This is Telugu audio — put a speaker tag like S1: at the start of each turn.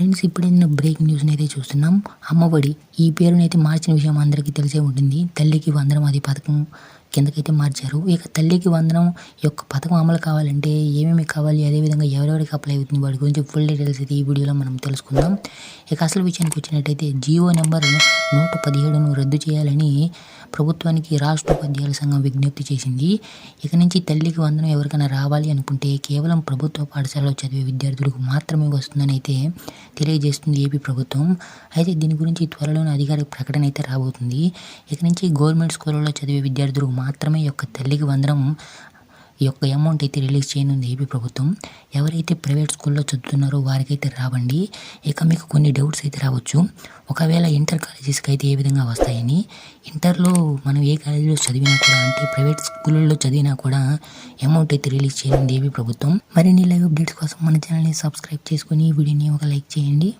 S1: ఫ్రెండ్స్ ఇప్పుడైన బ్రేక్ న్యూస్ని అయితే చూస్తున్నాం. అమ్మఒడి ఈ పేరునైతే మార్చిన విషయం అందరికీ తెలిసే ఉంటుంది. తల్లికి వందనం అది పథకం కిందకైతే మార్చారు. ఇక తల్లికి వందనం యొక్క పథకం అమలు కావాలంటే ఏమేమి కావాలి? అదేవిధంగా ఎవరెవరికి అప్లై అవుతుంది? వాటి గురించి ఫుల్ డీటెయిల్స్ అయితే ఈ వీడియోలో మనం తెలుసుకుందాం. ఇక అసలు విషయానికి వచ్చినట్టయితే జియో నెంబర్ నూట పదిహేడును రద్దు చేయాలని ప్రభుత్వానికి రాష్ట్ర ఉపాధ్యాయుల సంఘం విజ్ఞప్తి చేసింది. ఇక నుంచి తల్లికి వందనం ఎవరికైనా రావాలి అనుకుంటే కేవలం ప్రభుత్వ పాఠశాలలో చదివే విద్యార్థులకు మాత్రమే వస్తుందని అయితే తెలియజేస్తుంది ఏపీ ప్రభుత్వం. అయితే దీని గురించి త్వరలోనే అధికారిక ప్రకటన అయితే రాబోతుంది. ఇక నుంచి గవర్నమెంట్ స్కూళ్ళలో చదివే విద్యార్థులకు మాత్రమే యొక్క తల్లికి వందనం ఈ యొక్క అమౌంట్ అయితే రిలీజ్ చేయనుంది ఏపీ ప్రభుత్వం. ఎవరైతే ప్రైవేట్ స్కూల్లో చదువుతున్నారో వారికైతే రావండి. ఇక మీకు కొన్ని డౌట్స్ అయితే రావచ్చు. ఒకవేళ ఇంటర్ కాలేజెస్కి అయితే ఏ విధంగా వస్తాయని. ఇంటర్లో మనం ఏ కాలేజీలో చదివినా కూడా అంటే ప్రైవేట్ స్కూళ్ళలో చదివినా కూడా అమౌంట్ అయితే రిలీజ్ చేయనుంది ఏపీ ప్రభుత్వం. మరిన్ని లైవ్ అప్డేట్స్ కోసం మన ఛానల్ని సబ్స్క్రైబ్ చేసుకుని వీడియోని ఒక లైక్ చేయండి.